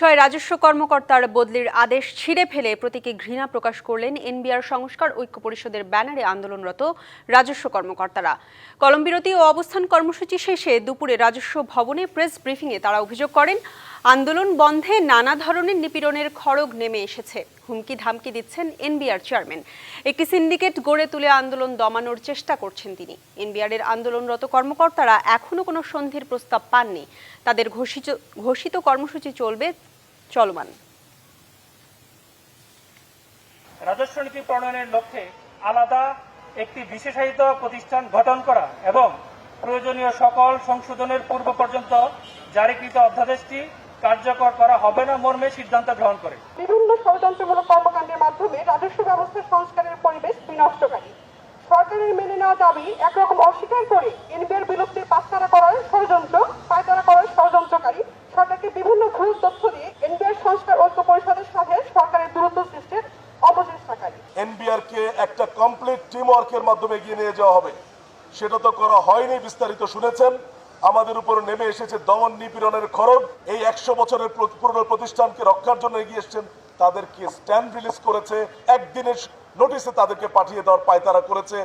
ছয় রাজস্ব কর্মকর্তার বদলির আদেশ ছিঁড়ে ফেলে প্রতীকী ঘৃণা প্রকাশ করলেন এনবিআর সংস্কার ঐক্য পরিষদের ব্যানারে আন্দোলনরত রাজস্ব কর্মকর্তারা। কলমবিরতি ও অবস্থান কর্মসূচি শেষে দুপুরে রাজস্ব ভবনে প্রেস ব্রিফিংয়ে তারা অভিযোগ করেন, আন্দোলন বন্ধে নানা ধরনের নিপীড়নের খড়গ নেমে এসেছে। হুমকি ধামকি দিচ্ছেন এনবিআর চেয়ারম্যান। একটি সিন্ডিকেট গড়ে তুলে আন্দোলন দমানোর চেষ্টা করছেন তিনি। এনবিআরের আন্দোলনরত কর্মকর্তারা এখনও কোনো সন্ধির প্রস্তাব পাননি। তাদের ঘোষিত ঘোষিত কর্মসূচি চলবে চলমান। রাজস্ব নীতি প্রণয়নের লক্ষ্যে আলাদা একটি বিশেষায়িত প্রতিষ্ঠান গঠন করা এবং প্রয়োজনীয় সকল সংশোধনের পূর্ব পর্যন্ত জারিকৃত অধ্যাদেশটি কার্যকর করা হবে না মর্মে সিদ্ধান্ত গ্রহণ করে। বিভিন্ন ষড়যন্ত্রমূলক কর্মকাণ্ডের মাধ্যমে রাজস্ব ব্যবস্থা সংস্কারের পরিবেশ বিনষ্টকারী। সরকারের মেনে নেওয়া দাবি একরকম অস্বীকার করে এনবিআর বিলুপ্তির পাঁচতারা করার ষড়যন্ত্র পায়তারা করার ষড়যন্ত্রকারী সরকারকে বিভিন্ন ভুল তথ্য দিয়ে এনবিআর সংস্কার ঐক্য পরিষদের সাথে সরকারের দূরত্ব সৃষ্টির একটা কমপ্লিট মাধ্যমে এগিয়ে নিয়ে যাওয়া হবে। সেটা তো করা হয়নি, বিস্তারিত শুনেছেন। আমাদের উপর নেমে এসেছে দমন নিপীড়নের খরচ এই একশো বছরের পুরনো প্রতিষ্ঠানকে রক্ষার জন্য এগিয়ে এসছেন। তাদেরকে স্ট্যান্ড রিলিজ করেছে। একদিনের নোটিশে তাদেরকে পাঠিয়ে দেওয়ার পায়তারা করেছে।